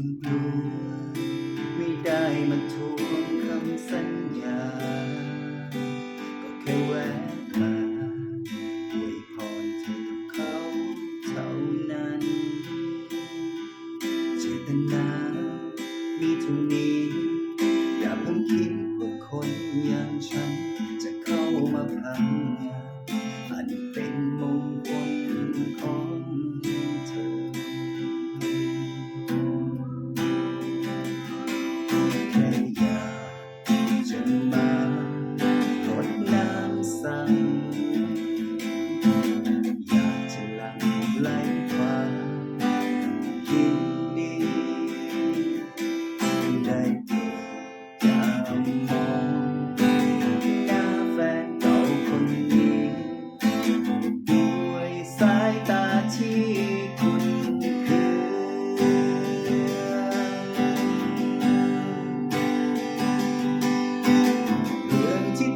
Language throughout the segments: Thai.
ต้องกลัว ไม่ได้มาทวงคำสัญญา ก็แค่แวะมาอวยพรเธอกับเขาเท่านั้น เจตนามีเท่านี้ อย่าเพิ่งคิดว่าคนอย่างฉันจะเข้ามาพัง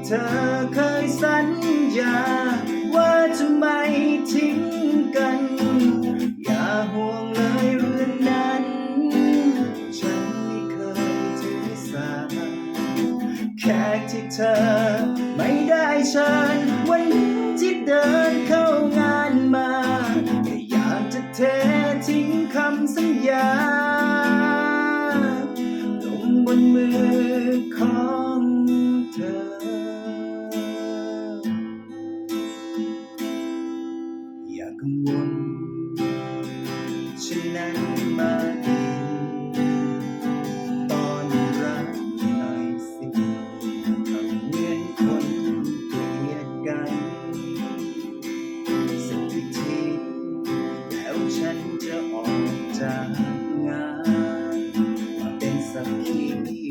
ธอเคยสัญญาว่าจะไม่ทิ้งกัน แค่ที่เธอ ไม่ได้เชิญวันที่เดินเข้างานมาแค่อยากจะเททิ้งคำสัญญา เป็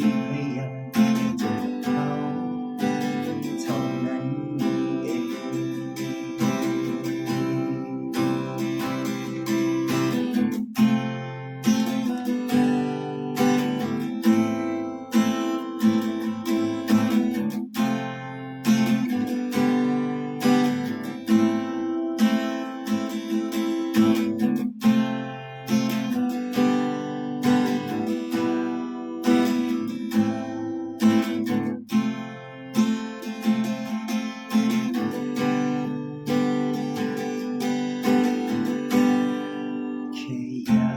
แ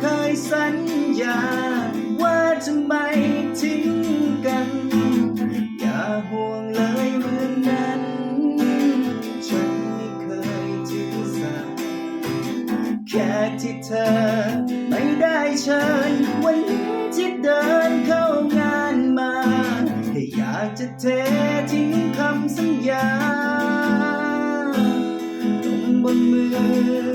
เคยสัญญา ว่าจะไม่ทิ้งกัน อย่าห่วงเลยเรื่องนั้น ฉันไม่เคยถือสาแค่ที่เธอไม่ได้เชิญ วันที่เดินเข้างานมาแค่อยากจะเททิ้งคำสัญญาลงบนมือ